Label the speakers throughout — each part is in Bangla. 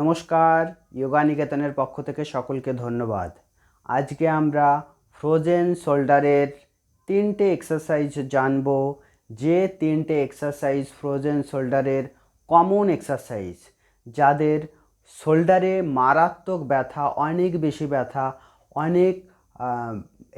Speaker 1: নমস্কার যোগা নিকেতনের পক্ষ থেকে সকলকে ধন্যবাদ। আজকে আমরা ফ্রোজেন শোল্ডারের তিনটে এক্সারসাইজ জানব, যে তিনটে এক্সারসাইজ ফ্রোজেন শোল্ডারের কমন এক্সারসাইজ যাদের শোল্ডারে মারাত্মক ব্যথা, অনেক বেশি ব্যথা, অনেক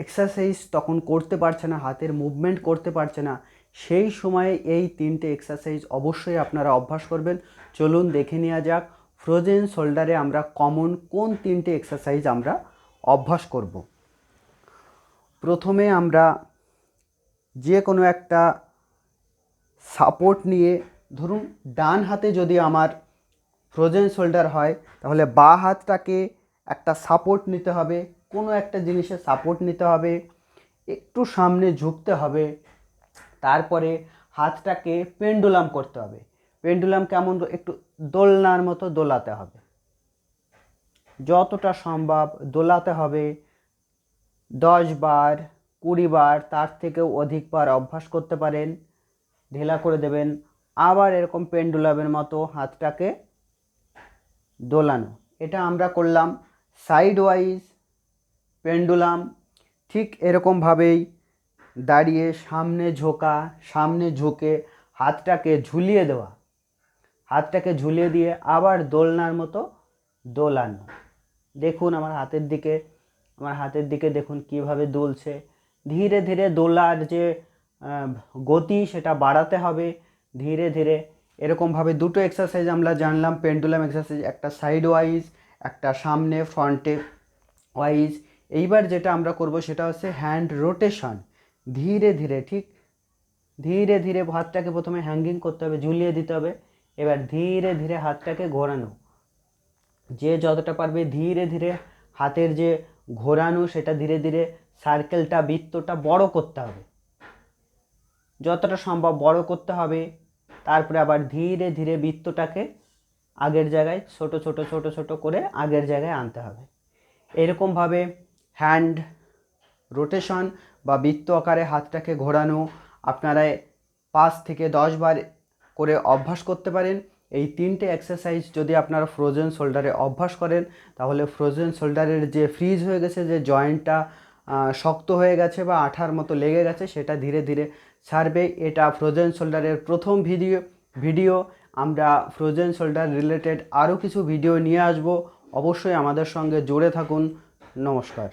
Speaker 1: এক্সারসাইজ তখন করতে পারছে না, হাতের মুভমেন্ট করতে পারছে না, সেই সময়ে এই তিনটে এক্সারসাইজ অবশ্যই আপনারা অভ্যাস করবেন। চলুন দেখে নেওয়া যাক ফ্রোজেন শোল্ডারে আমরা কমন কোন তিনটে এক্সারসাইজ আমরা অভ্যাস করব? প্রথমে আমরা যে কোনো একটা সাপোর্ট নিয়ে, ধরুন ডান হাতে যদি আমার ফ্রোজেন শোল্ডার হয়, তাহলে বা হাতটাকে একটা সাপোর্ট নিতে হবে, কোনো একটা জিনিসে সাপোর্ট নিতে হবে, একটু সামনে ঝুঁকতে হবে, তারপরে হাতটাকে পেন্ডুলাম করতে হবে। পেন্ডুলাম কেমন একটু দোলনার মতো দোলাতে হবে। যতটা সম্ভব দোলাতে হবে। দশ বার, কুড়ি বার, তার থেকেও অধিকবার অভ্যাস করতে পারেন। ঢেলা করে দেবেন। আবার এরকম পেন্ডুলামের মতো হাতটাকে দোলানো। এটা আমরা করলাম সাইড ওয়াইজ পেন্ডুলাম। ঠিক এরকমভাবেই দাঁড়িয়ে সামনে ঝোঁকা, সামনে ঝুঁকে হাতটাকে ঝুলিয়ে দেওয়া। হাতটাকে ঝুলিয়ে দিয়ে আবার দোলনার মতো দোলানো দেখুন আমার হাতের দিকে, আমার হাতের দিকে দেখুন কীভাবে দুলছে। ধীরে ধীরে দোলার যে গতি সেটা বাড়াতে হবে। ধীরে ধীরে এরকমভাবে দুটো এক্সারসাইজ আমরা জানলাম পেন্ডুলাম এক্সারসাইজ একটা সাইড ওয়াইজ একটা সামনে ফ্রন্টে ওয়াইজ এইবার যেটা আমরা করব সেটা হচ্ছে হ্যান্ড রোটেশন ধীরে ধীরে, ঠিক? ধীরে ধীরে হাতটাকে প্রথমে হ্যাঙ্গিং করতে হবে, ঝুলিয়ে দিতে হবে। এবার ধীরে ধীরে হাতটাকে ঘোরানো। যে যতটা পারবে ধীরে ধীরে হাতের যে ঘোরানো, সেটা ধীরে ধীরে সার্কেলটা বৃত্তটা বড় করতে হবে। যতটা সম্ভব বড় করতে হবে। তারপরে আবার ধীরে ধীরে বৃত্তটাকে আগের জায়গায় ছোট ছোট ছোট ছোট করে আগের জায়গায় আনতে হবে। এরকমভাবে হ্যান্ড রোটেশন বা বৃত্ত আকারে হাতটাকে ঘোরানো আপনারা পাঁচ থেকে দশ বার করে অভ্যাস করতে পারেন। এই তিনটে এক্সারসাইজ যদি আপনারা ফ্রোজেন শোল্ডারে অভ্যাস করেন, তাহলে ফ্রোজেন শোল্ডারের যে ফ্রিজ হয়ে গেছে, যে জয়েন্টটা শক্ত হয়ে গেছে বা আঠার মতো লেগে গেছে, সেটা ধীরে ধীরে ছাড়বে। এটা ফ্রোজেন শোল্ডারের প্রথম ভিডিও ভিডিও আমরা ফ্রোজেন শোল্ডার রিলেটেড আরও কিছু ভিডিও নিয়ে আসব। অবশ্যই আমাদের সঙ্গে জুড়ে থাকুন। নমস্কার।